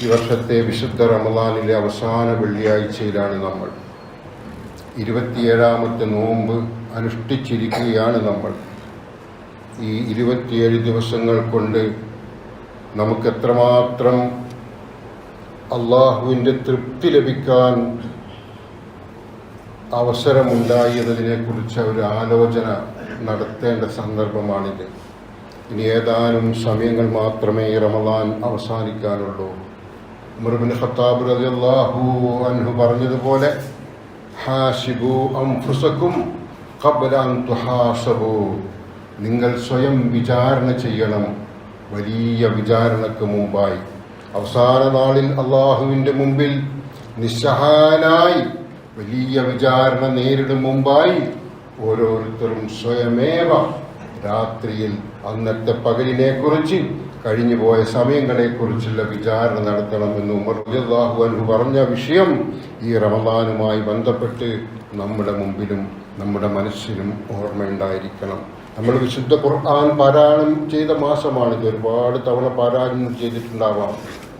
ഈ വർഷത്തെ വിശുദ്ധ റമദാനിലെ അവസാന വെള്ളിയാഴ്ചയിലാണ് നമ്മൾ. ഇരുപത്തിയേഴാമത്തെ നോമ്പ് അനുഷ്ഠിച്ചിരിക്കുകയാണ് നമ്മൾ. ഈ ഇരുപത്തിയേഴ് ദിവസങ്ങൾ കൊണ്ട് നമുക്ക് എത്രമാത്രം അള്ളാഹുവിന്റെ തൃപ്തി ലഭിക്കാൻ അവസരമുണ്ടായതിനെക്കുറിച്ച് ഒരു ആലോചന നടത്തേണ്ട സന്ദർഭമാണിത്. ഇനി ഏതാനും സമയങ്ങൾ മാത്രമേ റമദാൻ അവസാനിക്കാനുള്ളൂ. ഉമർബിൻ ഖത്താബ് അൻഹു പറഞ്ഞതുപോലെ ഹാഷിബു നിങ്ങൾ സ്വയം വിചാരണ ചെയ്യണം വലിയ വിചാരണക്ക് മുമ്പായി. അവസാന നാളിൽ അള്ളാഹുവിന്റെ മുമ്പിൽ നിസ്സഹായനായി വലിയ വിചാരണ നേരിടും മുമ്പായി ഓരോരുത്തരും സ്വയമേവ രാത്രിയിൽ അന്നത്തെ പകലിനെ കുറിച്ച് കഴിഞ്ഞുപോയ സമയങ്ങളെക്കുറിച്ചുള്ള വിചാരണ നടത്തണമെന്ന് ഉമർ റളിയല്ലാഹു അൻഹു പറഞ്ഞ വിഷയം ഈ റമദാനുമായി ബന്ധപ്പെട്ട് നമ്മുടെ മുമ്പിലും നമ്മുടെ മനസ്സിലും ഓർമ്മയുണ്ടായിരിക്കണം. നമ്മൾ വിശുദ്ധ ഖുർആൻ പാരായണം ചെയ്ത മാസമാണിത് ഒരുപാട് തവണ പാരായണം ചെയ്തിട്ടുണ്ടാവാം.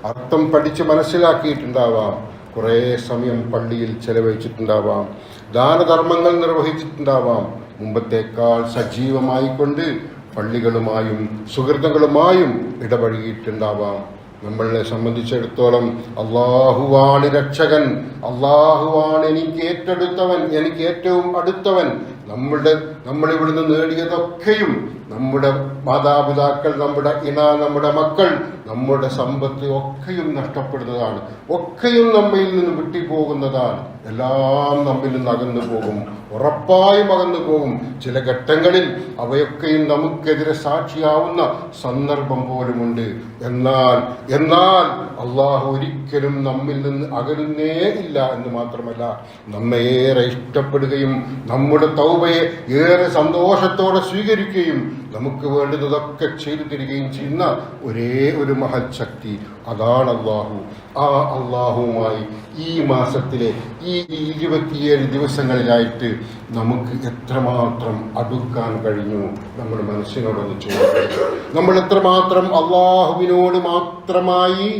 അർത്ഥം പഠിച്ച് മനസ്സിലാക്കിയിട്ടുണ്ടാവാം. കുറേ സമയം പള്ളിയിൽ ചെലവഴിച്ചിട്ടുണ്ടാവാം. ദാനധർമ്മങ്ങൾ നിർവഹിച്ചിട്ടുണ്ടാവാം. മുമ്പത്തേക്കാൾ സജീവമായിക്കൊണ്ട് പള്ളികളുമായും സുഹൃത്തുക്കളുമായും ഇടപഴകിയിട്ടുണ്ടാവാം. നമ്മളെ സംബന്ധിച്ചിടത്തോളം അള്ളാഹുവാണ് രക്ഷകൻ. അള്ളാഹുവാണ് എനിക്ക് ഏറ്റെടുത്തവൻ എനിക്ക് ഏറ്റവും അടുത്തവൻ. നമ്മളുടെ നമ്മളിവിടുന്ന് നേടിയതൊക്കെയും നമ്മുടെ മാതാപിതാക്കൾ നമ്മുടെ ഇണ നമ്മുടെ മക്കൾ നമ്മുടെ സമ്പത്ത് ഒക്കെയും നഷ്ടപ്പെടുന്നതാണ്. ഒക്കെയും നമ്മയിൽ നിന്ന് വിട്ടിപ്പോകുന്നതാണ് എല്ലാം നമ്മിൽ നിന്ന് അകന്നു പോകും. ഉറപ്പായും അകന്നു പോകും. ചില ഘട്ടങ്ങളിൽ അവയൊക്കെയും നമുക്കെതിരെ സാക്ഷിയാവുന്ന സന്ദർഭം പോലുമുണ്ട്. എന്നാൽ എന്നാൽ അള്ളാഹു ഒരിക്കലും നമ്മിൽ നിന്ന് അകലുന്നേ ഇല്ല എന്ന് മാത്രമല്ല നമ്മയേറെ ഇഷ്ടപ്പെടുകയും നമ്മുടെ തൗബയെ ഏറെ സന്തോഷത്തോടെ സ്വീകരിക്കുകയും നമുക്ക് വേണ്ടുന്നതൊക്കെ ചെയ്തു തരികയും ചെയ്യുന്ന ഒരേ ഒരു മഹൽ ശക്തി അതാണ് അള്ളാഹു. ആ അള്ളാഹുവുമായി ഈ മാസത്തിലെ ഈ ഇരുപത്തിയേഴ് ദിവസങ്ങളിലായിട്ട് നമുക്ക് എത്രമാത്രം അടുക്കാൻ കഴിഞ്ഞു നമ്മുടെ മനസ്സിനോടൊന്ന് ചോദിക്കും. നമ്മൾ എത്രമാത്രം അള്ളാഹുവിനോട് മാത്രമായി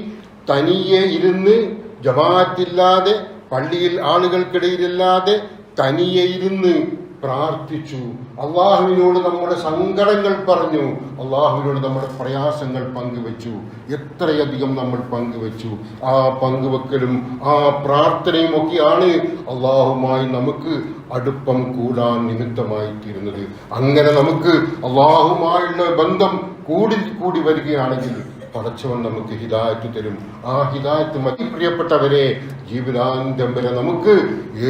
തനിയെ ഇരുന്ന് ജമാഅത്തില്ലാതെ പള്ളിയിൽ ആളുകൾക്കിടയിലില്ലാതെ തനിയെ ഇരുന്ന് പ്രാർത്ഥിച്ചു. അള്ളാഹുവിനോട് നമ്മുടെ സങ്കടങ്ങൾ പറഞ്ഞു. അള്ളാഹുവിനോട് നമ്മുടെ പ്രയാസങ്ങൾ പങ്കുവച്ചു. എത്രയധികം നമ്മൾ പങ്കുവച്ചു. ആ പങ്കുവെക്കലും ആ പ്രാർത്ഥനയും ഒക്കെയാണ് അള്ളാഹുമായി നമുക്ക് അടുപ്പം കൂടാൻ നിമിത്തമായി തീരുന്നത് അങ്ങനെ നമുക്ക് അള്ളാഹുമായുള്ള ബന്ധം കൂടി കൂടി വരികയാണെങ്കിൽ പടച്ചവൻ നമുക്ക് ഹിദായത്ത് തരും. ആ ഹിദായത്ത് മതി പ്രിയപ്പെട്ടവരെ ജീവിതാന്ത്യം വരെ നമുക്ക്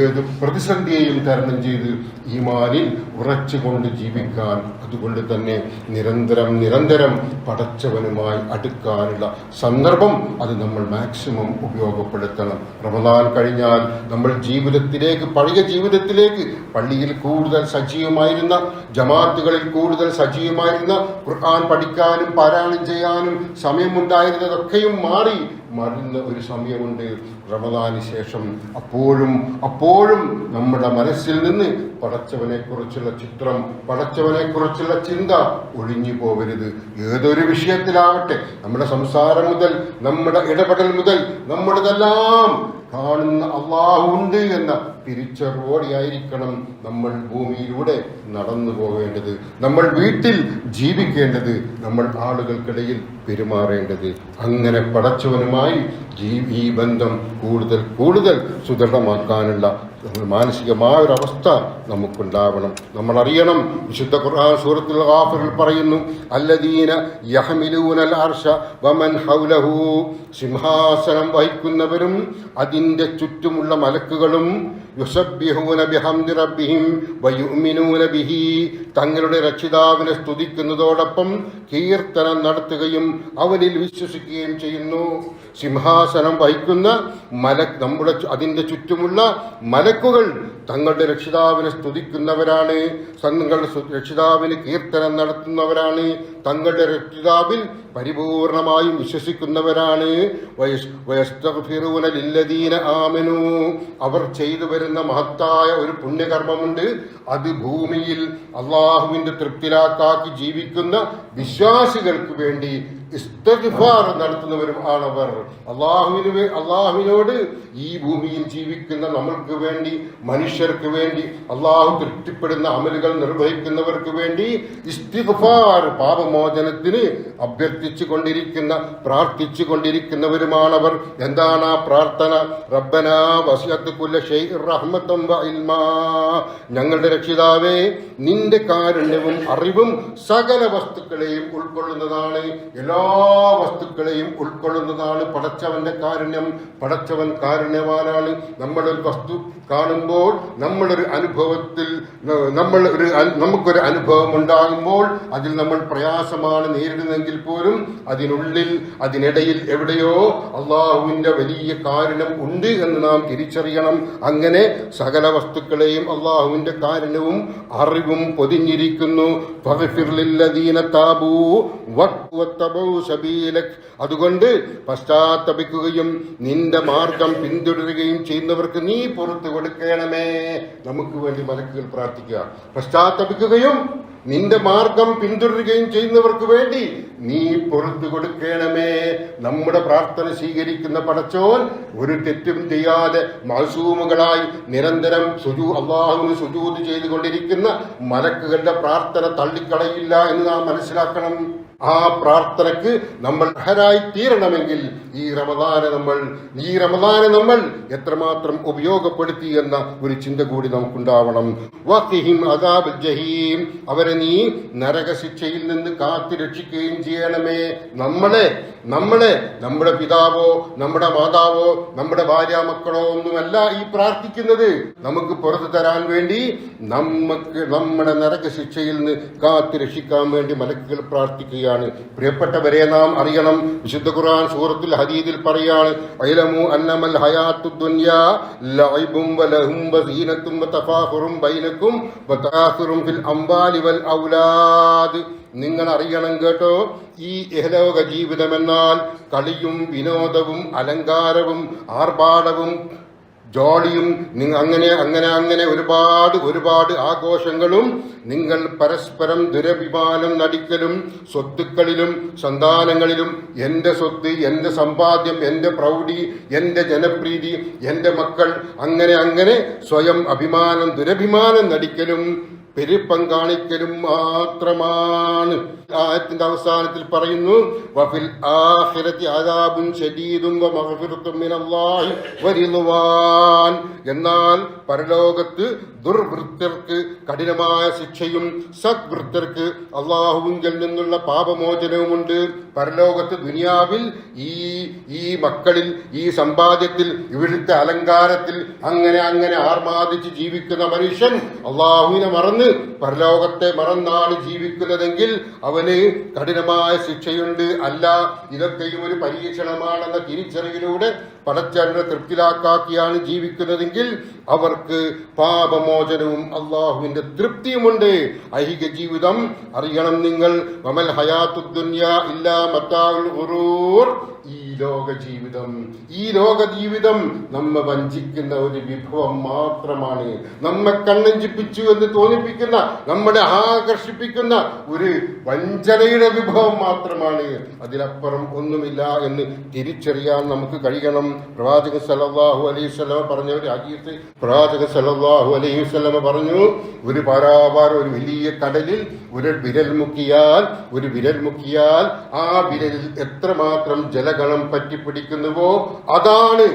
ഏത് പ്രതിസന്ധിയെയും തരണം ചെയ്ത് ഈമാനിൽ ഉറച്ചുകൊണ്ട് ജീവിക്കാൻ അതുകൊണ്ട് തന്നെ നിരന്തരം നിരന്തരം പടച്ചവനുമായി അടുക്കാനുള്ള സന്ദർഭം അത് നമ്മൾ മാക്സിമം ഉപയോഗപ്പെടുത്തണം. റമദാൻ കഴിഞ്ഞാൽ നമ്മൾ ജീവിതത്തിലേക്ക് പഴയ ജീവിതത്തിലേക്ക് പള്ളിയിൽ കൂടുതൽ സജീവമായിരുന്ന ജമാത്തുകളിൽ കൂടുതൽ സജീവമായിരുന്ന ഖുർആൻ പഠിക്കാനും പാരായണം ചെയ്യാനും സമയമുണ്ടായിരുന്നതൊക്കെയും മാറി മരുന്ന ഒരു സമയമുണ്ട്. റമദാന് ശേഷം അപ്പോഴും അപ്പോഴും നമ്മുടെ മനസ്സിൽ നിന്ന് പടച്ചവനെ കുറിച്ചുള്ള ചിത്രം പടച്ചവനെ കുറിച്ചുള്ള ചിന്ത ഒഴിഞ്ഞു പോകരുത് ഏതൊരു വിഷയത്തിലാവട്ടെ നമ്മുടെ സംസാരം മുതൽ നമ്മുടെ ഇടപെടൽ മുതൽ നമ്മുടെതെല്ലാം കാണുന്ന അള്ളാഹുണ്ട് എന്ന തിരിച്ചറിവോടെയായിരിക്കണം നമ്മൾ ഭൂമിയിലൂടെ നടന്നു പോകേണ്ടത്. നമ്മൾ വീട്ടിൽ ജീവിക്കേണ്ടത് നമ്മൾ ആളുകൾക്കിടയിൽ പെരുമാറേണ്ടത്. അങ്ങനെ പടച്ചവനുമായി ഈ ബന്ധം കൂടുതൽ കൂടുതൽ സുദൃഢമാക്കാനുള്ള മാനസികമായ ഒരു അവസ്ഥ നമുക്കുണ്ടാവണം. നമ്മൾ അറിയണം വിശുദ്ധ ഖുർആൻ സൂറത്തുൽ ഗാഫിറിൽ പറയുന്നു അല്ലദീന യഹ്മിലൂനൽ അർശ വമൻ ഹൗലഹു. സിംഹാസനം വഹിക്കുന്നവരും അതിന്റെ ചുറ്റുമുള്ള മലക്കുകളും യുസബ്യഹൂന ബിഹംദി റബ്ബിഹിം വയുമിനൂന ബിഹി. തങ്ങളുടെ രക്ഷിതാവിനെ സ്തുതിക്കുന്നതോടൊപ്പം കീർത്തനം നടത്തുകയും അവനിൽ വിശ്വസിക്കുകയും ചെയ്യുന്നു. സിംഹാസനം വഹിക്കുന്ന മല നമ്മുടെ അതിന്റെ ചുറ്റുമുള്ള മലക്കുകൾ തങ്ങളുടെ രക്ഷിതാവിനെ സ്തുതിക്കുന്നവരാണ്. തങ്ങളുടെ രക്ഷിതാവിന് കീർത്തനം നടത്തുന്നവരാണ്. തങ്ങളുടെ രക്ഷിതാവിൽ പരിപൂർണമായും വിശ്വസിക്കുന്നവരാണ്. ആമനു. അവർ ചെയ്തു വരുന്ന മഹത്തായ ഒരു പുണ്യകർമ്മമുണ്ട്. അത് ഭൂമിയിൽ അള്ളാഹുവിന്റെ തൃപ്തിലാക്കാക്കി ജീവിക്കുന്ന വിശ്വാസികൾക്ക് വേണ്ടി ഇസ്തഗ്ഫാർ നടത്തുന്നവരും ആണവർ. അള്ളാഹുവിന് അള്ളാഹുവിനോട് ഈ ഭൂമിയിൽ ജീവിക്കുന്ന നമ്മൾക്ക് വേണ്ടി മനുഷ്യർക്ക് വേണ്ടി അള്ളാഹു തൃപ്തിപ്പെടുന്ന അമലുകൾ നിർവഹിക്കുന്നവർക്ക് വേണ്ടി പാപമോചനത്തിന് അഭ്യർത്ഥിച്ചു കൊണ്ടിരിക്കുന്ന പ്രാർത്ഥിച്ചു കൊണ്ടിരിക്കുന്നവരുമാണവർ എന്താണ് ആ പ്രാർത്ഥന? റബ്ബന ഞങ്ങളുടെ രക്ഷിതാവേ നിന്റെ കാരുണ്യവും അറിവും സകല വസ്തുക്കളെയും ഉൾക്കൊള്ളുന്നതാണ്. എല്ലാ വസ്തുക്കളെയും ഉൾക്കൊള്ളുന്നതാണ് പടച്ചവന്റെ കാരുണ്യം. പടച്ചവൻ കാരുണ്യവാനാണ്. നമ്മളൊരു വസ്തു കാണുമ്പോൾ നമ്മളൊരു അനുഭവത്തിൽ നമ്മൾ ഒരു നമുക്കൊരു അനുഭവം ഉണ്ടാകുമ്പോൾ അതിൽ നമ്മൾ പ്രയാസമാണ് നേരിടുന്നതെങ്കിൽ പോലും അതിനുള്ളിൽ അതിനിടയിൽ എവിടെയോ അള്ളാഹുവിന്റെ വലിയ കാരുണ്യം ഉണ്ട് എന്ന് നാം തിരിച്ചറിയണം. അങ്ങനെ സകല വസ്തുക്കളെയും അള്ളാഹുവിന്റെ കാരുണ്യവും അറിവും പൊതിഞ്ഞിരിക്കുന്നു. താബൂ സബീലക് അതുകൊണ്ട് പശ്ചാത്തപിക്കുകയും നിന്റെ മാർഗം പിന്തുടരുകയും ചെയ്യുന്നവർക്ക് നീ പുറത്തു കൊടുക്കണമേ. നമുക്ക് വേണ്ടി മലക്കുകൾ പ്രാർത്ഥിക്കുക. പശ്ചാത്തപിക്കുകയും നിന്റെ മാർഗം പിന്തുടരുകയും ചെയ്യുന്നവർക്ക് വേണ്ടി നീ പുറത്തു കൊടുക്കണമേ. നമ്മുടെ പ്രാർത്ഥന സ്വീകരിക്കുന്ന പടച്ചോൻ ഒരു തെറ്റും ചെയ്യാതെ മസൂമുകളായി നിരന്തരം സുജു അള്ളാഹുവിന് സുജൂത് ചെയ്തുകൊണ്ടിരിക്കുന്ന മലക്കുകളുടെ പ്രാർത്ഥന തള്ളിക്കളയില്ല എന്ന് നാം മനസ്സിലാക്കണം. ആ പ്രാർത്ഥനക്ക് നമ്മൾ അഹരായി തീരണമെങ്കിൽ ഈ റമദാനെ നമ്മൾ ഈ റമദാനെ നമ്മൾ എത്രമാത്രം ഉപയോഗപ്പെടുത്തി എന്ന ഒരു ചിന്ത കൂടി നമുക്കുണ്ടാവണം. അദാബ് ജഹീം. അവരെ നീ നരകശിക്ഷയിൽ നിന്ന് കാത്തി രക്ഷിക്കുകയും ചെയ്യണമേ. നമ്മളെ നമ്മളെ നമ്മുടെ പിതാവോ നമ്മുടെ മാതാവോ നമ്മുടെ ഭാര്യ മക്കളോ ഒന്നുമല്ല ഈ പ്രാർത്ഥിക്കുന്നത്. നമുക്ക് പുറത്തു തരാൻ വേണ്ടി നമുക്ക് നമ്മുടെ നരകശിക്ഷയിൽ നിന്ന് കാത്തു രക്ഷിക്കാൻ വേണ്ടി മലക്കുകൾ പ്രാർത്ഥിക്കുകയാണ്. പ്രിയപ്പെട്ടവരെ നാം അറിയണം വിശുദ്ധ ഖുർആൻ സൂറത്തുൽ ഹദീദിൽ പറയാണ് വൈലമു അന്നമൽ ഹയാത്തു ദുനിയാ ലൈബും വലഹും വസീനത്തും വതഫാഖുറും ബൈനക്കും വതആഖുറും ഫിൽ അംബാലി വൽ ഔലാദ്. നിങ്ങൾ അറിയണം കേട്ടോ ഈ ഇഹലോക ജീവിതമെന്നാൽ കളിയും വിനോദവും അലങ്കാരവും ആർഭാടവും ജോളിയും നിങ്ങൾ അങ്ങനെ അങ്ങനെ അങ്ങനെ ഒരുപാട് ഒരുപാട് ആഘോഷങ്ങളും നിങ്ങൾ പരസ്പരം ദുരഭിമാനം നടിക്കലും സ്വത്തുക്കളിലും സന്താനങ്ങളിലും എന്റെ സ്വത്ത് എന്റെ സമ്പാദ്യം എന്റെ പ്രൗഢി എന്റെ ജനപ്രീതി എന്റെ മക്കൾ അങ്ങനെ അങ്ങനെ സ്വയം അഭിമാനം ദുരഭിമാനം നടിക്കലും പെരുപ്പം കാണിക്കലും മാത്രമാണ്. ആയത്തിന്റെ അവസാനത്തിൽ പറയുന്നു വഫിൽ ആഖിറതി അദാബുൻ എന്നാൽ പരലോകത്ത് ദുർവൃത്തർക്ക് കഠിനമായ ശിക്ഷയും സദ്വൃത്തർക്ക് അള്ളാഹുവിങ്കിൽ നിന്നുള്ള പാപമോചനവുമുണ്ട്. പരലോകത്ത് ദുനിയാവിൽ ഈ ഈ മക്കളിൽ ഈ സമ്പാദ്യത്തിൽ ഇവിടുത്തെ അലങ്കാരത്തിൽ അങ്ങനെ അങ്ങനെ ആർമാദിച്ച് ജീവിക്കുന്ന മനുഷ്യൻ അള്ളാഹുവിനെ മറന്ന് പരലോകത്തെ മറന്നാണ് ജീവിക്കുന്നതെങ്കിൽ അവന് കഠിനമായ ശിക്ഷയുണ്ട്. അല്ല ഇതൊക്കെയും ഒരു പരീക്ഷണമാണെന്ന തിരിച്ചറിവിലൂടെ പടച്ചറിനെ തൃപ്തിലാക്കാക്കിയാണ് ജീവിക്കുന്നതെങ്കിൽ അവർക്ക് പാപമോചനവും അള്ളാഹുവിന്റെ തൃപ്തിയുമുണ്ട്. ഐഹിക ജീവിതം അറിയണം നിങ്ങൾ. വമൽ ഇല്ലാ ഈ ലോക ജീവിതം ഈ ലോക ജീവിതം നമ്മെ വഞ്ചിക്കുന്ന ഒരു വിഭവം മാത്രമാണ്. നമ്മെ കണ്ണഞ്ചിപ്പിച്ചു എന്ന് തോന്നിപ്പിക്കുന്ന നമ്മളെ ആകർഷിപ്പിക്കുന്ന ഒരു വഞ്ചനയുടെ വിഭവം മാത്രമാണ്. അതിലപ്പുറം ഒന്നുമില്ല എന്ന് തിരിച്ചറിയാൻ നമുക്ക് കഴിയണം. പ്രവാചകൻ സല്ലല്ലാഹു അലൈഹി സ്വലമ പറഞ്ഞ ഒരു അജീത്ത് പ്രവാചക സല്ലല്ലാഹു അലൈഹി സ്വലമ പറഞ്ഞു ഒരു പാരാപാര ഒരു വലിയ കടലിൽ ഒരു വിരൽ മുക്കിയാൽ ഒരു വിരൽ മുക്കിയാൽ ആ വിരലിൽ എത്രമാത്രം ജലഗണം പറ്റിപ്പിടിക്കുന്നുവോ അതാണ്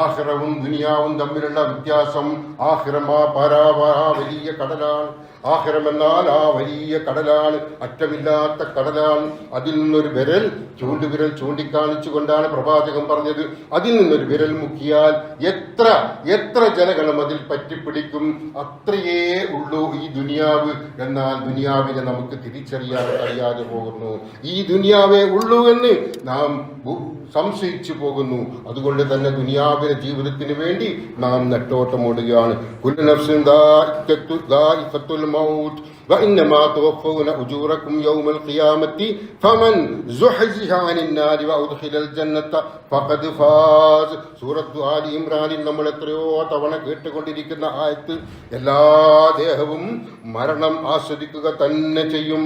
ആഹ്റവും ദുനിയാവും തമ്മിലുള്ള വ്യത്യാസം. ആഹിറം പാരാവാ വലിയ കടലാണ്. എന്നാൽ ആ വലിയ കടലാണ് അറ്റമില്ലാത്ത കടലാണ്. അതിൽ നിന്നൊരു വിരൽ ചൂണ്ടുവിരൽ ചൂണ്ടിക്കാണിച്ചുകൊണ്ടാണ് പ്രവാചകൻ പറഞ്ഞത്. അതിൽ നിന്നൊരു വിരൽ മുക്കിയാൽ എത്ര എത്ര ജനഗണം അതിൽ പറ്റിപ്പിടിക്കും? അത്രയേ ഉള്ളൂ ഈ ദുനിയാവ്. എന്നാൽ ദുനിയാവിനെ നമുക്ക് തിരിച്ചറിയാൻ കഴിയാതെ പോകുന്നു. ഈ ദുനിയാവേ ഉള്ളൂ എന്ന് നാം സംശയിച്ചു പോകുന്നു. അതുകൊണ്ട് തന്നെ ദുനിയാവിലെ ജീവിതത്തിന് വേണ്ടി നാം നെട്ടോട്ടമോടുകയാണ് കുല്ലു mode وإنما توفون أجوركم يوم القيامة فمن زحزح عن النار وأدخل الجنة فقد فاز സൂറത്ത് ആലി ഇമ്രാനിൽ നമ്മൾ എത്രയോ തവണ കേട്ടുകൊണ്ടിരിക്കുന്ന ആയത്ത് എല്ലാ ദേഹവും മരണം ആസ്വദിക്കുക തന്നെ ചെയ്യും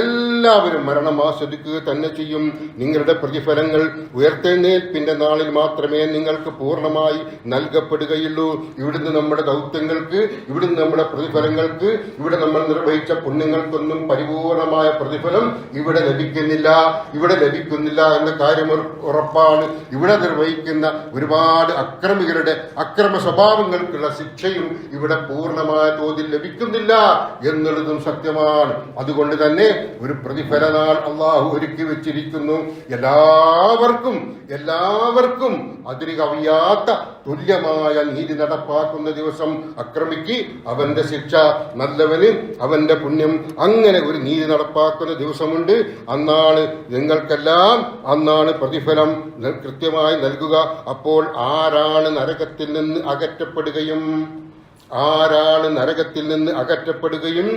എല്ലാവരും മരണം ആസ്വദിക്കുക തന്നെ ചെയ്യും നിങ്ങളുടെ പ്രതിഫലങ്ങൾ ഉയർത്തെഴുന്നേൽപ്പിന്റെ നാളിൽ മാത്രമേ നിങ്ങൾക്ക് പൂർണ്ണമായി നൽകപ്പെടുകയുള്ളൂ ഇവിടുന്ന് നമ്മുടെ ദൗത്യങ്ങൾക്ക് ഇവിടുന്ന് നമ്മുടെ പ്രതിഫലങ്ങൾക്ക് ഇവിടെ നമ്മൾ നിർവഹിച്ച പുണ്യങ്ങൾക്കൊന്നും പരിപൂർണമായ പ്രതിഫലം ഇവിടെ ലഭിക്കുന്നില്ല. ഇവിടെ ലഭിക്കുന്നില്ല എന്ന കാര്യം ഉറപ്പാണ്. ഇവിടെ നിർവഹിക്കുന്ന ഒരുപാട് അക്രമികളുടെ അക്രമ സ്വഭാവങ്ങൾക്കുള്ള ശിക്ഷയും ഇവിടെ പൂർണമായ തോതിൽ ലഭിക്കുന്നില്ല എന്നുള്ളതും സത്യമാണ്. അതുകൊണ്ട് തന്നെ ഒരു പ്രതിഫല നാൾ അള്ളാഹു ഒരുക്കി വെച്ചിരിക്കുന്നു. എല്ലാവർക്കും എല്ലാവർക്കും അതിന് കവിയാത്ത തുല്യമായ നീതി നടപ്പാക്കുന്ന ദിവസം അക്രമിക്ക് അവന്റെ ശിക്ഷ നല്ലവന് അവന്റെ പുണ്യം അങ്ങനെ ഒരു നീതി നടപ്പാക്കുന്ന ദിവസമുണ്ട്. അന്നാണ് നിങ്ങൾക്കെല്ലാം അന്നാണ് പ്രതിഫലം കൃത്യമായി നൽകുക. അപ്പോൾ ആരാണ് നരകത്തിൽ നിന്ന് അകറ്റപ്പെടുകയും ആരാണ് നരകത്തിൽ നിന്ന് അകറ്റപ്പെടുകയും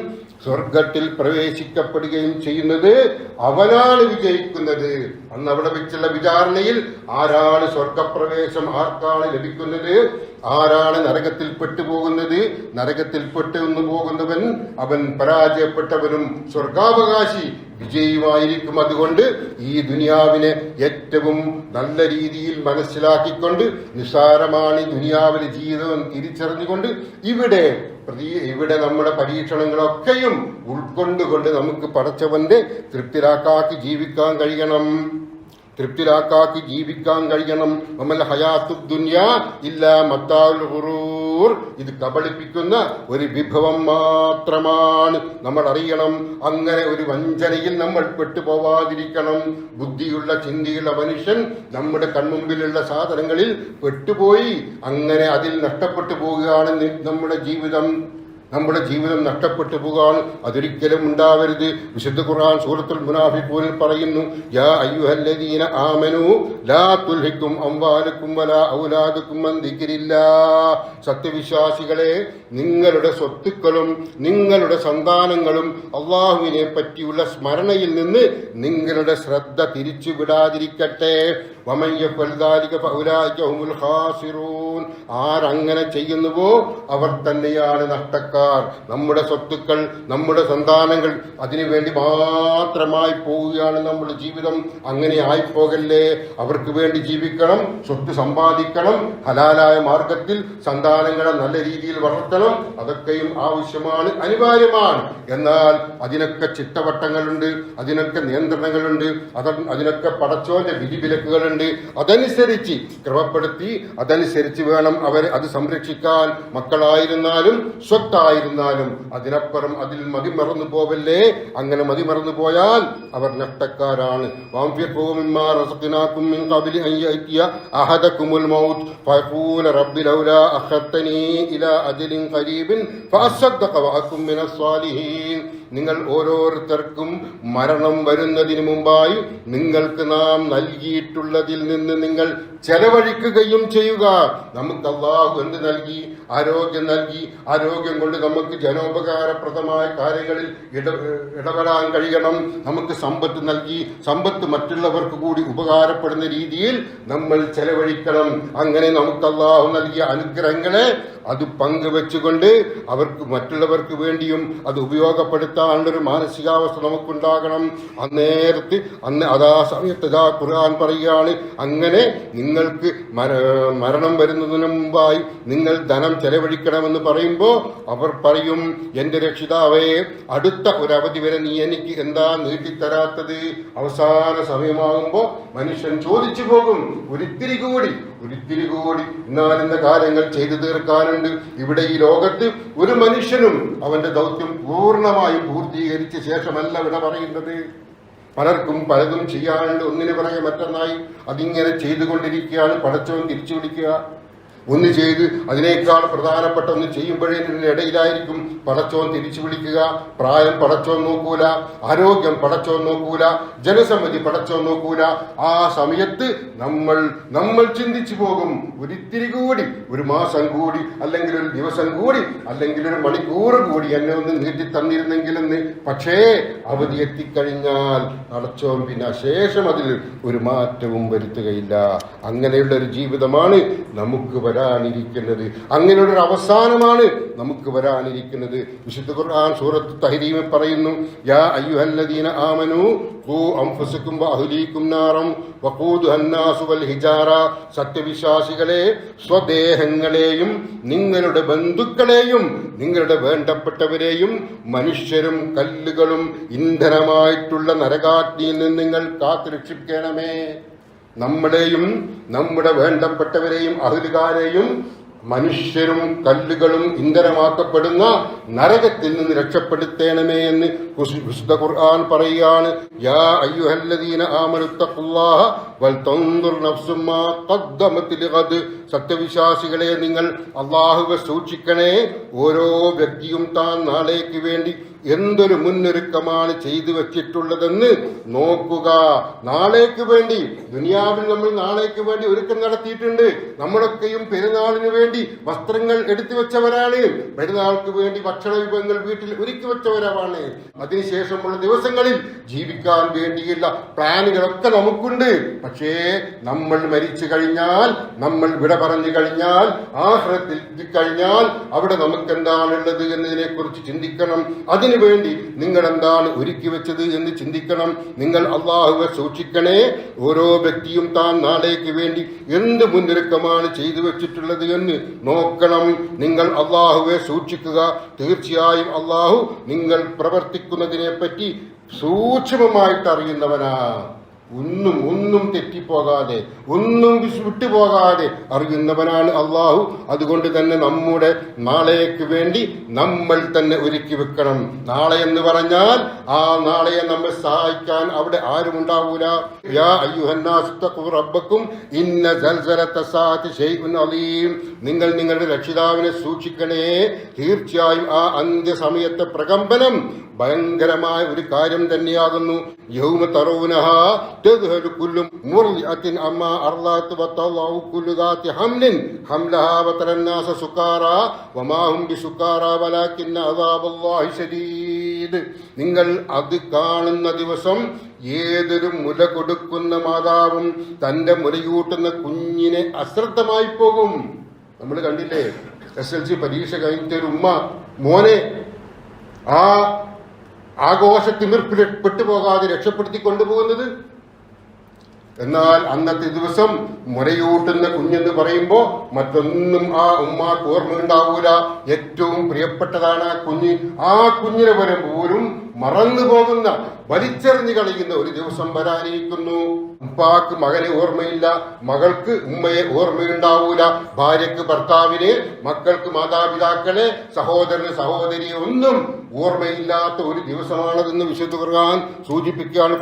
സ്വർഗത്തിൽ പ്രവേശിക്കപ്പെടുകയും ചെയ്യുന്നത് അവനാണ് വിജയിക്കുന്നത്. അന്ന് അവിടെ വെച്ചുള്ള വിചാരണയിൽ ആരാണ് സ്വർഗപ്രവേശം ആർക്കാണ് ലഭിക്കുന്നത്? ആരാണ് നരകത്തിൽ പെട്ടുപോകുന്നത്? നരകത്തിൽ പെട്ടു പോകുന്നവൻ അവൻ പരാജയപ്പെട്ടവനും സ്വർഗാവകാശി വിജയുമായിരിക്കും അതുകൊണ്ട് ഈ ദുനിയാവിനെ ഏറ്റവും നല്ല രീതിയിൽ മനസ്സിലാക്കിക്കൊണ്ട് നിസ്സാരമാണ് ഈ ദുനിയാവിലെ ജീവിതം തിരിച്ചറിഞ്ഞുകൊണ്ട് ഇവിടെ പ്രതി- ഇവിടെ നമ്മുടെ പരീക്ഷണങ്ങളൊക്കെയും ഉൾക്കൊണ്ടുകൊണ്ട് നമുക്ക് പടച്ചവന്റെ തൃപ്തിരാക്കാക്കി ജീവിക്കാൻ കഴിയണം. തൃപ്തിലാക്കാക്കി ജീവിക്കാൻ കഴിയണം. നമ്മൾ ഹയാത്തു ദുനിയ ഇല്ല മത്താവുറൂർ ഇത് കബളിപ്പിക്കുന്ന ഒരു വിഭവം മാത്രമാണ്. നമ്മൾ അറിയണം അങ്ങനെ ഒരു വഞ്ചനയിൽ നമ്മൾ പെട്ടുപോവാതിരിക്കണം. ബുദ്ധിയുള്ള ചിന്തയുള്ള മനുഷ്യൻ നമ്മുടെ കൺമുമ്പിലുള്ള സാധനങ്ങളിൽ പെട്ടുപോയി അങ്ങനെ അതിൽ നഷ്ടപ്പെട്ടു പോവുകയാണ് നമ്മുടെ ജീവിതം നമ്മുടെ ജീവിതം നഷ്ടപ്പെട്ടു പോകാൻ അതൊരിക്കലും ഉണ്ടാവരുത്. വിശുദ്ധ ഖുർആൻ സൂറത്തുൽ മുനാഫിഖൂനിൽ പറയുന്നു യാ അയ്യുഹല്ലദീന ആമനു ലാ തുൽഹിക്കും അംവാലുക്കും വലാ ഔലാദുക്കും അൻ ദിക്രില്ലാ സത്യവിശ്വാസികളെ നിങ്ങളുടെ സ്വത്തുക്കളും നിങ്ങളുടെ സന്താനങ്ങളും അള്ളാഹുവിനെ പറ്റിയുള്ള സ്മരണയിൽ നിന്ന് നിങ്ങളുടെ ശ്രദ്ധ തിരിച്ചു വിടാതിരിക്കട്ടെ. ആരങ്ങനെ ചെയ്യുന്നുവോ അവർ തന്നെയാണ് നഷ്ടക്കാർ. നമ്മുടെ സ്വത്തുക്കൾ നമ്മുടെ സന്താനങ്ങൾ അതിനു വേണ്ടി മാത്രമായി പോവുകയാണ് നമ്മുടെ ജീവിതം. അങ്ങനെ ആയിപ്പോകല്ലേ? അവർക്ക് വേണ്ടി ജീവിക്കണം സ്വത്ത് സമ്പാദിക്കണം ഹലാലായ മാർഗത്തിൽ സന്താനങ്ങളെ നല്ല രീതിയിൽ വളർത്തണം. അതൊക്കെയും ആവശ്യമാണ് അനിവാര്യമാണ്. എന്നാൽ അതിനൊക്കെ ചിട്ടവട്ടങ്ങളുണ്ട് അതിനൊക്കെ നിയന്ത്രണങ്ങളുണ്ട് അത് അതിനൊക്കെ പടച്ചോന്റെ വിധി വിലക്കുകളുണ്ട് അതനുസരിച്ച് ക്രമപ്പെടുത്തി അതനുസരിച്ച് വേണം അവരെ അത് സംരക്ഷിക്കാൻ. മക്കളായിരുന്നാലും എന്തായിരുന്നാലും അതിനപ്പുറം അതിൽ മതിമറന്നു പോവല്ലേ? അങ്ങനെ മതിമറന്നു പോയാൽ അവർ നഷ്ടക്കാരാണ്. റബ്ബി ഇലാ ഖരീബിൻ വഅകും മിനസ് സാലിഹീൻ. നിങ്ങൾ ഓരോരുത്തർക്കും മരണം വരുന്നതിന് മുമ്പായി നിങ്ങൾക്ക് നാം നൽകിയിട്ടുള്ളതിൽ നിന്ന് നിങ്ങൾ ചെലവഴിക്കുകയും ചെയ്യുക. നമുക്ക് അള്ളാഹു എന്ത് നൽകി? ആരോഗ്യം നൽകി. ആരോഗ്യം കൊണ്ട് നമുക്ക് ജനോപകാരപ്രദമായ കാര്യങ്ങളിൽ ഇട ഇടപെടാൻ കഴിയണം. നമുക്ക് സമ്പത്ത് നൽകി. സമ്പത്ത് മറ്റുള്ളവർക്ക് കൂടി ഉപകാരപ്പെടുന്ന രീതിയിൽ നമ്മൾ ചെലവഴിക്കണം. അങ്ങനെ നമുക്ക് അള്ളാഹു നൽകിയ അനുഗ്രഹങ്ങളെ അത് പങ്കുവെച്ചുകൊണ്ട് അവർക്ക് മറ്റുള്ളവർക്ക് വേണ്ടിയും അത് ഉപയോഗപ്പെടുത്താനുള്ളൊരു മാനസികാവസ്ഥ നമുക്കുണ്ടാകണം. അന്നേരത്ത് അന്ന് അതാ സമയത്ത് ഇതാ ഖുർആൻ പറയുകയാണ്. അങ്ങനെ നിങ്ങൾക്ക് മര- മരണം വരുന്നതിന് മുമ്പായി നിങ്ങൾ ധനം ചെലവഴിക്കണമെന്ന് പറയുമ്പോൾ അവർ പറയും എന്റെ രക്ഷിതാവേ അടുത്ത ഒരു അവധി വരെ നീ എനിക്ക് എന്താ നീട്ടിത്തരാത്തത്? അവസാന സമയമാകുമ്പോൾ മനുഷ്യൻ ചോദിച്ചു പോകും ഒരിത്തിരി കൂടി ഒരിത്തിരി കൂടി ഇന്നാലിന്ന കാര്യങ്ങൾ ചെയ്തു തീർക്കാനുണ്ട് ഇവിടെ ഈ ലോകത്ത് ഒരു മനുഷ്യനും അവന്റെ ദൗത്യം പൂർണമായും പൂർത്തീകരിച്ച ശേഷമല്ല ഇവിടെ പറയുന്നത്. പലർക്കും പലതും ചെയ്യാനുണ്ട്. ഒന്നിനു പുറകെ മറ്റൊന്നായി അതിങ്ങനെ ചെയ്തുകൊണ്ടിരിക്കുകയാണ്. പടച്ചവൻ തിരിച്ചു വിളിക്കുക ഒന്ന് ചെയ്ത് അതിനേക്കാൾ പ്രധാനപ്പെട്ട ഒന്ന് ചെയ്യുമ്പോഴേ ഇടയിലായിരിക്കും. പടച്ചോൻ തിരിച്ചു വിളിക്കുക. പ്രായം പടച്ചോൻ നോക്കൂല. ആരോഗ്യം പടച്ചോൻ നോക്കൂല. ജനസമ്മതി പടച്ചോൻ നോക്കൂല. ആ സമയത്ത് നമ്മൾ നമ്മൾ ചിന്തിച്ചു പോകും. ഒരിത്തിരി കൂടി ഒരു മാസം കൂടി അല്ലെങ്കിൽ ഒരു ദിവസം കൂടി അല്ലെങ്കിൽ ഒരു മണിക്കൂർ കൂടി എന്നെ ഒന്ന് നീട്ടി തന്നിരുന്നെങ്കിലെന്ന്. പക്ഷേ അവധി എത്തിക്കഴിഞ്ഞാൽ പടച്ചോൻ പിന്നെ ശേഷം അതിൽ ഒരു മാറ്റവും വരുത്തുകയില്ല. അങ്ങനെയുള്ള ഒരു ജീവിതമാണ് നമുക്ക് വരാനിരിക്കുന്നത്. അങ്ങനെയുള്ളൊരു അവസാനമാണ് നമുക്ക് വരാനിരിക്കുന്നത്. വിശുദ്ധ ഖുർആൻ സൂറത്ത് തഹരീമ പറയുന്നു യാ അയ്യുഹല്ലദീന ആമനു ഖൂ അംഫസുകും വഅഹ്ലീകും നാറം വഖൂദു ഹന്നാസു വൽ ഹിജാറ. സത്യവിശ്വാസികളെ സ്വദേഹങ്ങളെയും നിങ്ങളുടെ ബന്ധുക്കളെയും നിങ്ങളുടെ വേണ്ടപ്പെട്ടവരെയും മനുഷ്യരും കല്ലുകളും ഇന്ധനമായിട്ടുള്ള നരകാഗ്നിയിൽ നിന്ന് നിങ്ങൾ കാത്തുരക്ഷിക്കണമേ. നമ്മളെയും നമ്മുടെ വേണ്ടപ്പെട്ടവരെയും അഹലുകാരെയും മനുഷ്യരും കല്ലുകളും ഇന്ധനമാക്കപ്പെടുന്ന നരകത്തിൽ നിന്ന് രക്ഷപ്പെടുത്തേണമേ എന്ന് വിശുദ്ധ ഖുർആൻ പറയുകയാണ് യാ അയ്യുഹല്ലദീന ആമനുത്തഖുല്ലാഹ വൽ തൻദുർ നഫ്സും മാ ഖദ്ദമത് ലിഗദ് സത്യവിശ്വാസികളെ നിങ്ങൾ അള്ളാഹുവെ സൂക്ഷിക്കണേ. ഓരോ വ്യക്തിയും താൻ നാളേക്ക് വേണ്ടി എന്തൊരു മുന്നൊരുക്കമാണ് ചെയ്തു വെച്ചിട്ടുള്ളതെന്ന് നോക്കുക. നാളേക്ക് വേണ്ടി ദുനിയാവിൽ നമ്മൾ നാളേക്ക് വേണ്ടി ഒരുക്കം നടത്തിയിട്ടുണ്ട്. നമ്മളൊക്കെയും പെരുന്നാളിന് വേണ്ടി വസ്ത്രങ്ങൾ എടുത്തു വെച്ചവരാണ്. പെരുന്നാൾക്ക് വേണ്ടി ഭക്ഷണ വിഭവങ്ങൾ വീട്ടിൽ ഒരുക്കി വെച്ചവരാണ്. അതിനുശേഷമുള്ള ദിവസങ്ങളിൽ ജീവിക്കാൻ വേണ്ടിയുള്ള പ്ലാനുകളൊക്കെ നമുക്കുണ്ട്. പക്ഷേ നമ്മൾ മരിച്ചു കഴിഞ്ഞാൽ നമ്മൾ വിട പറഞ്ഞു കഴിഞ്ഞാൽ ആഹ്ലത്തിൽ എത്തിക്കഴിഞ്ഞാൽ അവിടെ നമുക്ക് എന്താണുള്ളത് എന്നതിനെ കുറിച്ച് ചിന്തിക്കണം അതിനുവേണ്ടി നിങ്ങൾ എന്താണ് ഒരുക്കി വെച്ചത് എന്ന് ചിന്തിക്കണം. നിങ്ങൾ അള്ളാഹുവെ സൂക്ഷിക്കണേ. ഓരോ വ്യക്തിയും താൻ നാളേക്ക് വേണ്ടി എന്ത് മുന്നൊരുക്കമാണ് ചെയ്തു വെച്ചിട്ടുള്ളത് എന്ന് നോക്കണം. നിങ്ങൾ അള്ളാഹുവെ സൂക്ഷിക്കുക. തീർച്ചയായും അള്ളാഹു നിങ്ങൾ പ്രവർത്തിക്കുന്നതിനെ പറ്റി സൂക്ഷ്മമായിട്ട് അറിയുന്നവനാ. ഒന്നും ഒന്നും തെറ്റിപ്പോകാതെ ഒന്നും വിട്ടുപോകാതെ അറിയുന്നവനാണ് അള്ളാഹു. അതുകൊണ്ട് തന്നെ നമ്മുടെ നാളേക്ക് വേണ്ടി നമ്മൾ തന്നെ ഒരുക്കി വെക്കണം. നാളെ എന്ന് പറഞ്ഞാൽ ആ നാളെയെ നമ്മെ സഹായിക്കാൻ അവിടെ ആരും ഉണ്ടാവൂല. യാ അയ്യുഹന്നാസ് തഖൂ റബ്ബക്കും ഇന്ന സൽസലത്ത സാഅത്തി ശൈഉൻ അലീം. നിങ്ങൾ നിങ്ങളുടെ രക്ഷിതാവിനെ സൂക്ഷിക്കണേ. തീർച്ചയായും ആ അന്ത്യസമയത്തെ പ്രകമ്പനം ഭയങ്കരമായ ഒരു കാര്യം തന്നെയാകുന്നു. യൗമ തറൗനഹ തദ്ഹലു أما أرضات وتضع كل ذات حمل حملها وترى ഹംലഹ سكارى وما വമാ ഹും ولكن വലാകിന്ന الله شديد. നിങ്ങൾ അത് കാണുന്ന ദിവസം ഏതൊരു മുല കൊടുക്കുന്ന മാതാവും തന്റെ മുലയൂട്ടുന്ന കുഞ്ഞിനെ അശ്രദ്ധമായി പോകും. നമ്മൾ കണ്ടില്ലേ? എസ് എൽ സി പരീക്ഷ കഴിഞ്ഞിട്ട് ഒരു ഉമ്മ മോനെ ആ ആഘോഷത്തിമിർപ്പിൽ പെട്ടുപോകാതെ രക്ഷപ്പെടുത്തി കൊണ്ടുപോകുന്നത് എന്നാൽ അന്നത്തെ ദിവസം മുരയൂട്ടുന്ന കുഞ്ഞെന്ന് പറയുമ്പോൾ മറ്റൊന്നും ആ ഉമ്മാക്ക് ഓർമ്മയുണ്ടാവൂല. ഏറ്റവും പ്രിയപ്പെട്ടതാണ് ആ കുഞ്ഞ്. ആ കുഞ്ഞിനെ വരെ പോലും മറന്നു പോകുന്ന വലിച്ചെറിഞ്ഞു കളയുന്ന ഒരു ദിവസം വരാനിരിക്കുന്നു. ഉപ്പാക്ക് മകനെ ഓർമ്മയില്ല മകൾക്ക് ഉമ്മയെ ഓർമ്മയുണ്ടാവൂല. ഭാര്യക്ക് ഭർത്താവിനെ മക്കൾക്ക് മാതാപിതാക്കളെ സഹോദരന് സഹോദരിയെ ഒന്നും ഓർമ്മയില്ലാത്ത ഒരു ദിവസമാണതെന്ന് വിശുദ്ധ ഖുർആൻ സൂചിപ്പിക്കുകയാണ്.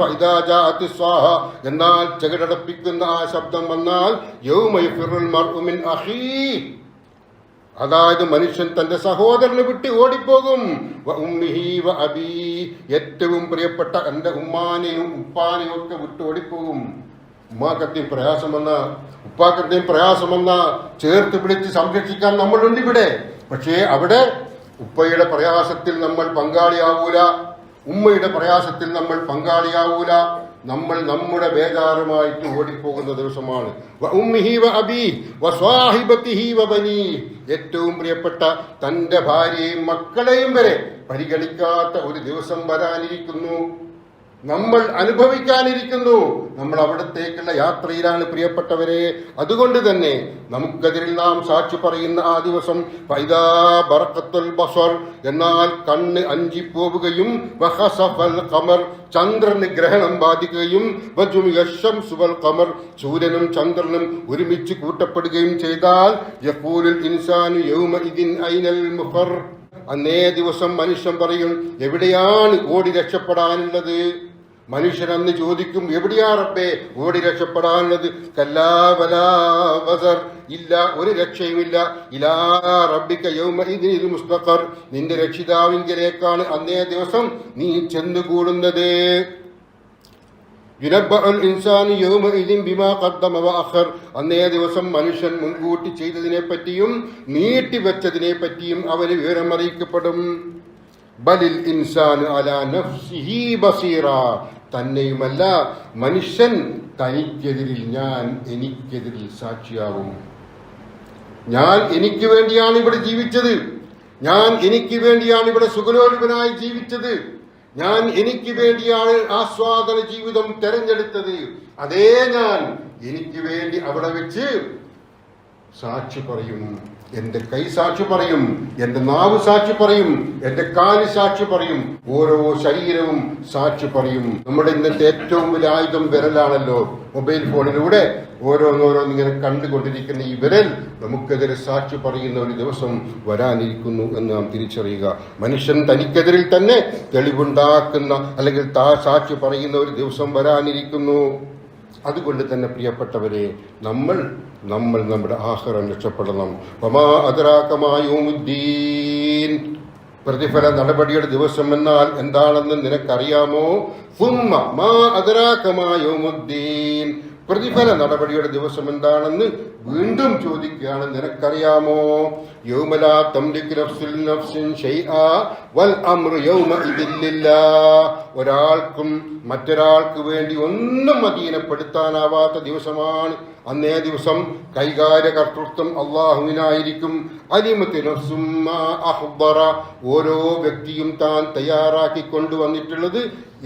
സ്വാഹ. എന്നാൽ ചെകിടടപ്പിക്കുന്ന ആ ശബ്ദം വന്നാൽ യൗമൈ ഫിറുൽ മർഉ മിൻ അഖീ അതായത് മനുഷ്യൻ തന്റെ സഹോദരനെ വിട്ട് ഓടിപ്പോകും. അബീ. ഏറ്റവും പ്രിയപ്പെട്ട എന്റെ ഉമ്മാനെയും ഉപ്പാനെയും ഒക്കെ വിട്ട് ഓടിപ്പോകും. ഉമ്മാക്കത്തെയും പ്രയാസമെന്ന ഉപ്പാക്കത്തെയും പ്രയാസമെന്ന ചേർത്ത് പിടിച്ച് സംരക്ഷിക്കാൻ നമ്മളുണ്ട് ഇവിടെ. പക്ഷേ അവിടെ ഉപ്പയുടെ പ്രയാസത്തിൽ നമ്മൾ പങ്കാളിയാവൂല. ഉമ്മയുടെ പ്രയാസത്തിൽ നമ്മൾ പങ്കാളിയാവൂല. നമ്മൾ നമ്മുടെ ബേജാറുമായിട്ട് ഓടിപ്പോകുന്ന ദിവസമാണ്. ഏറ്റവും പ്രിയപ്പെട്ട തന്റെ ഭാര്യയും മക്കളെയും വരെ പരിഗണിക്കാത്ത ഒരു ദിവസം വരാനിരിക്കുന്നു നമ്മൾ അനുഭവിക്കാനിരിക്കുന്നു. നമ്മൾ അവിടത്തേക്കുള്ള യാത്രയിലാണ് പ്രിയപ്പെട്ടവരെ. അതുകൊണ്ട് തന്നെ നമുക്കതിൽ നാം സാക്ഷി പറയുന്ന ആ ദിവസം ഫൈദാ ബസർ എന്നാൽ കണ്ണ് അഞ്ചിപ്പോവുകയും ഖമർ ചന്ദ്രന് ഗ്രഹണം ബാധിക്കുകയും ഖമർ സൂര്യനും ചന്ദ്രനും ഒരുമിച്ച് കൂട്ടപ്പെടുകയും ചെയ്താൽ യഖൂലുൽ ഇൻസാനു ഐനൽ മുഫർ അന്നേ ദിവസം മനുഷ്യൻ പറയും എവിടെയാണ് ഓടി രക്ഷപ്പെടാനുള്ളത്? മനുഷ്യൻ അന്ന് ചോദിക്കും എവിടെയാ റബ്ബേ? ഓടി രക്ഷപ്പെടാനുള്ളത്. കല്ലാബലാവസർ ഇല്ല ഒരു രക്ഷയുമില്ല. ഇലാ റബ്ബിക യൗമഇദിനിൽ മുസ്തഖർ. നിന്റെ രക്ഷിതാവിങ്കലേക്കാണ് അന്നേ ദിവസം നീ ചെന്നുകൂടുന്നത്. അന്നേ ദിവസം മനുഷ്യൻ മുൻകൂട്ടി ചെയ്തതിനെ പറ്റിയും നീട്ടിവെച്ചതിനെ പറ്റിയും അവന് വിവരം അറിയിക്കപ്പെടും നഫ്സിഹി ബസീറ. തന്നെയുമല്ല മനുഷ്യൻ തനിക്കെതിരിൽ ഞാൻ എനിക്കെതിരിൽ സാക്ഷിയാവും ഞാൻ എനിക്ക് വേണ്ടിയാണ് ഇവിടെ ജീവിച്ചത്. ഞാൻ എനിക്ക് വേണ്ടിയാണ് ഇവിടെ സുഖലോലുപനായി ജീവിച്ചത്. ഞാൻ എനിക്ക് വേണ്ടിയാണ് ആസ്വാദന ജീവിതം തെരഞ്ഞെടുത്തത്. അതേ ഞാൻ എനിക്ക് വേണ്ടി അവിടെ വെച്ച് സാക്ഷി പറയും. എന്റെ കൈ സാക്ഷി പറയും എന്റെ നാവ് സാക്ഷി പറയും എന്റെ കാൽ സാക്ഷി പറയും ഓരോ ശരീരവും സാക്ഷി പറയും. നമ്മുടെ ഇന്നത്തെ ഏറ്റവും വലിയ ആയുധം വിരലാണല്ലോ മൊബൈൽ ഫോണിലൂടെ ഓരോന്നോരോന്ന് ഇങ്ങനെ കണ്ടുകൊണ്ടിരിക്കുന്ന ഈ വിരൽ നമുക്കെതിരെ സാക്ഷി പറയുന്ന ഒരു ദിവസം വരാനിരിക്കുന്നു എന്ന് നാം തിരിച്ചറിയുക. മനുഷ്യൻ തനിക്കെതിരിൽ തന്നെ തെളിവുണ്ടാക്കുന്ന അല്ലെങ്കിൽ താ സാക്ഷി പറയുന്ന ഒരു ദിവസം വരാനിരിക്കുന്നു. അതുകൊണ്ട് തന്നെ പ്രിയപ്പെട്ടവരെ നമ്മൾ നമ്മൾ നമ്മുടെ ആഹാരം രക്ഷപ്പെടണം. പ്രതിഫല നടപടിയുടെ ദിവസം എന്നാൽ എന്താണെന്ന് നിനക്കറിയാമോ? സുമ്മ മാ അദരാക്കമായോമുദ്ദീൻ പ്രതിഫല നടപടിയുടെ ദിവസം എന്താണെന്ന് വീണ്ടും ചോദിക്കുകയാണ്. നിനക്കറിയാമോ? യൗമലാ തംലിക് നഫ്സിൻ ഷൈആ വൽ അംറു യൗമ ഒരാൾക്കും മറ്റൊരാൾക്ക് വേണ്ടി ഒന്നും അധീനപ്പെടുത്താനാവാത്ത ദിവസമാണ്. അന്നേ ദിവസം കൈകാര്യ കർത്തൃത്വം അള്ളാഹുവിനായിരിക്കും. അലിമത്ത് നഫ്സും മാ ഓരോ വ്യക്തിയും താൻ തയ്യാറാക്കി കൊണ്ടുവന്നിട്ടുള്ളത്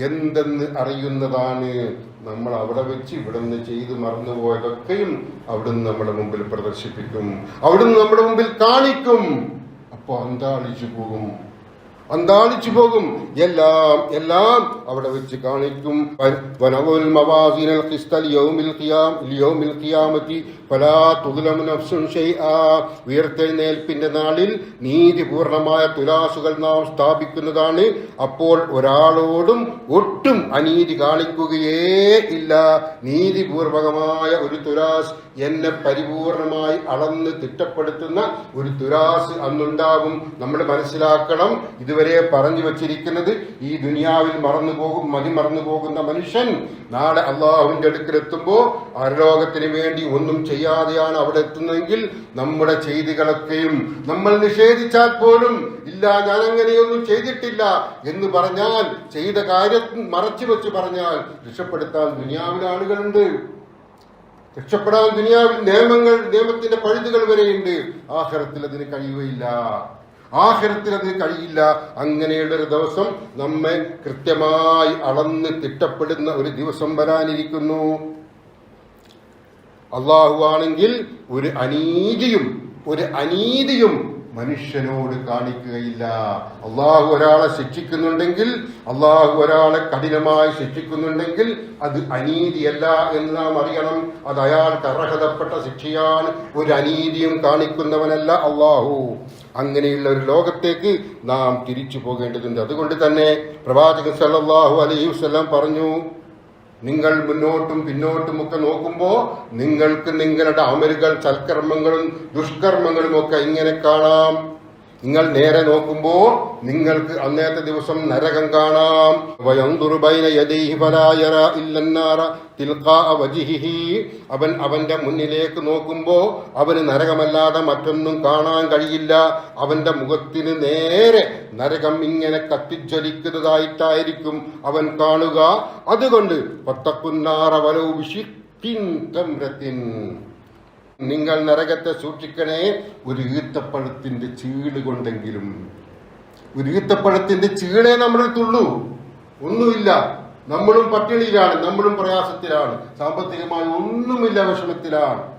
എന്തെന്ന് അറിയുന്നതാണ്. നമ്മൾ അവിടെ വെച്ച് ഇവിടുന്ന് ചെയ്ത് മറന്നുപോയതൊക്കെയും അവിടുന്ന് നമ്മുടെ മുമ്പിൽ പ്രദർശിപ്പിക്കും. അവിടുന്ന് നമ്മുടെ മുമ്പിൽ കാണിക്കും. അപ്പൊ അന്താളിച്ചു പോകും. അന്താളിച്ചു പോകും. എല്ലാം എല്ലാം അവിടെ വെച്ച് കാണിക്കും. ഉയർത്തെഴുന്നേൽപ്പിന്റെ നാളിൽ നീതിപൂർണമായ തുലാസുകൾ നാം സ്ഥാപിക്കുന്നതാണ്. അപ്പോൾ ഒരാളോടും ഒട്ടും അനീതി കാണിക്കുകയേ ഇല്ല. നീതിപൂർവകമായ ഒരു തുലാസ് എന്നെ പരിപൂർണമായി അളന്ന് തിട്ടപ്പെടുത്തുന്ന ഒരു തുലാസ് അന്നുണ്ടാകും. നമ്മൾ മനസ്സിലാക്കണം. ഇതുവരെ പറഞ്ഞു വച്ചിരിക്കുന്നത് ഈ ദുനിയാവിൽ മറന്നു പോകും മതി മറന്നു പോകുന്ന മനുഷ്യൻ നാളെ അള്ളാഹുവിന്റെ അടുക്കലെത്തുമ്പോൾ ആരോഗ്യത്തിന് വേണ്ടി ഒന്നും ചെയ്യാതെയാണ് അവിടെ എത്തുന്നതെങ്കിൽ നമ്മുടെ ചെയ്തികളൊക്കെയും നമ്മൾ നിഷേധിച്ചാൽ പോലും ഇല്ല ഞാൻ അങ്ങനെയൊന്നും ചെയ്തിട്ടില്ല എന്ന് പറഞ്ഞാൽ ചെയ്ത കാര്യം മറച്ചു വെച്ച് പറഞ്ഞാൽ രക്ഷപ്പെടുത്താൻ ദുനിയാവിൽ ആളുകളുണ്ട്. രക്ഷപ്പെടാൻ ദുനിയാവിൽ നിയമങ്ങൾ നിയമത്തിന്റെ പഴുതുകൾ വരെയുണ്ട്. ആഹ്റത്തിൽ അതിന് കഴിയുകയില്ല. ആഹ്റത്തിൽ അതിന് കഴിയില്ല. അങ്ങനെയുള്ള ഒരു ദിവസം നമ്മെ കൃത്യമായി അളന്ന് തിട്ടപ്പെടുന്ന ഒരു ദിവസം വരാനിരിക്കുന്നു. അള്ളാഹു ആണെങ്കിൽ ഒരു അനീതിയും ഒരു അനീതിയും മനുഷ്യനോട് കാണിക്കുകയില്ല. അള്ളാഹു ഒരാളെ ശിക്ഷിക്കുന്നുണ്ടെങ്കിൽ അള്ളാഹു ഒരാളെ കഠിനമായി ശിക്ഷിക്കുന്നുണ്ടെങ്കിൽ അത് അനീതിയല്ല എന്ന് നാം അറിയണം. അത് അയാൾക്ക് അർഹതപ്പെട്ട ശിക്ഷയാണ്. ഒരു അനീതിയും കാണിക്കുന്നവനല്ല അള്ളാഹു അങ്ങനെയുള്ള ഒരു ലോകത്തേക്ക് നാം തിരിച്ചു പോകേണ്ടതുണ്ട്. അതുകൊണ്ട് തന്നെ പ്രവാചകൻ സല്ലാഹു അലൈഹി വസ്ലാം പറഞ്ഞു നിങ്ങൾ മുന്നോട്ടും പിന്നോട്ടും ഒക്കെ നോക്കുമ്പോൾ നിങ്ങൾക്ക് നിങ്ങളുടെ അമലുകൾ സൽക്കർമ്മങ്ങളും ദുഷ്കർമ്മങ്ങളും ഒക്കെ ഇങ്ങനെ കാണാം. നിങ്ങൾ നേരെ നോക്കുമ്പോൾ നിങ്ങൾക്ക് അന്നേത്തെ ദിവസം നരകം കാണാം. അവൻ അവന്റെ മുന്നിലേക്ക് നോക്കുമ്പോൾ അവന് നരകമല്ലാതെ മറ്റൊന്നും കാണാൻ കഴിയില്ല. അവന്റെ മുഖത്തിന് നേരെ നരകം ഇങ്ങനെ കത്തിജ്വലിക്കുന്നതായിട്ടായിരിക്കും അവൻ കാണുക. അതുകൊണ്ട് പത്തക്കുന്നാറ വലവ് നിങ്ങൾ നരകത്തെ സൂക്ഷിക്കണേ. ഒരു ഈത്തപ്പഴത്തിന്റെ ചീട് കൊണ്ടെങ്കിലും ഒരു ഈത്തപ്പഴത്തിന്റെ ചീടേ നമ്മുടെ തുള്ളൂ. ഒന്നുമില്ല. നമ്മളും പട്ടിണിയിലാണ്. നമ്മളും പ്രയാസത്തിലാണ്. സാമ്പത്തികമായി ഒന്നുമില്ല വിഷമത്തിലാണ്.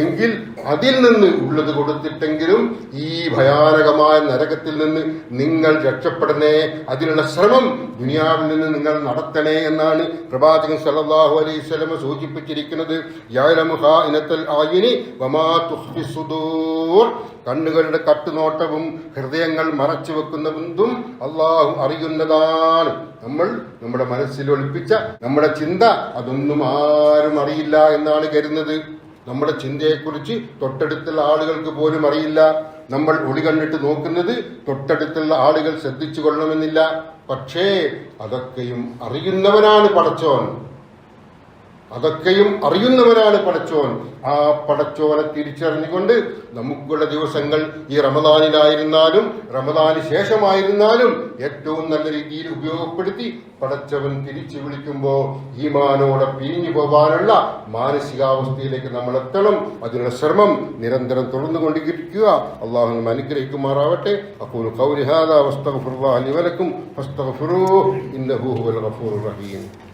എങ്കിൽ അതിൽ നിന്ന് ഉള്ളത് കൊടുത്തിട്ടെങ്കിലും ഈ ഭയാനകമായ നരകത്തിൽ നിന്ന് നിങ്ങൾ രക്ഷപ്പെടണേ. അതിനുള്ള ശ്രമം ദുനിയാവിൽ നിന്ന് നിങ്ങൾ നടത്തണേ എന്നാണ് പ്രവാചകൻ സല്ലല്ലാഹു അലൈഹി സ്വലമ സൂചിപ്പിച്ചിരിക്കുന്നത്. കണ്ണുകളുടെ കട്ടുനോട്ടവും ഹൃദയങ്ങൾ മറച്ചു വെക്കുന്നതും അള്ളാഹു അറിയുന്നതാണ്. നമ്മൾ നമ്മുടെ മനസ്സിൽ ഒളിപ്പിച്ച നമ്മുടെ ചിന്ത അതൊന്നും ആരും അറിയില്ല എന്നാണ് കരുതുന്നത്. നമ്മുടെ ചിന്തയെക്കുറിച്ച് തൊട്ടടുത്തുള്ള ആളുകൾക്ക് പോലും അറിയില്ല. നമ്മൾ ഒളി കണ്ടിട്ട് നോക്കുന്നത് തൊട്ടടുത്തുള്ള ആളുകൾ ശ്രദ്ധിച്ചു കൊള്ളണമെന്നില്ല. പക്ഷേ അതൊക്കെയും അറിയുന്നവനാണ് പടച്ചോൻ. അതൊക്കെയും അറിയുന്നവനാണ് പടച്ചോൻ. ആ പടച്ചോനെ തിരിച്ചറിഞ്ഞുകൊണ്ട് നമുക്കുള്ള ദിവസങ്ങൾ ഈ റമദാനിലായിരുന്നാലും റമദാന് ശേഷമായിരുന്നാലും ഏറ്റവും നല്ല രീതിയിൽ ഉപയോഗപ്പെടുത്തി പടച്ചവൻ തിരിച്ചു വിളിക്കുമ്പോൾ ഈമാനോടെ പിരിഞ്ഞു പോകാനുള്ള മാനസികാവസ്ഥയിലേക്ക് നമ്മൾ എത്തണം അതിനുള്ള ശ്രമം നിരന്തരം തുടർന്നുകൊണ്ടിരിക്കുക. അള്ളാഹു അനുഗ്രഹിക്കുമാറാവട്ടെ. അപ്പോൾ കൗരിഹാദ വസ്തഗ്ഫിറുല്ലാഹ ലി വലക്കും. ഫസ്തഗ്ഫിറൂഹ് ഇന്നഹു ഹുവൽ ഗഫൂറുർ റഹീം.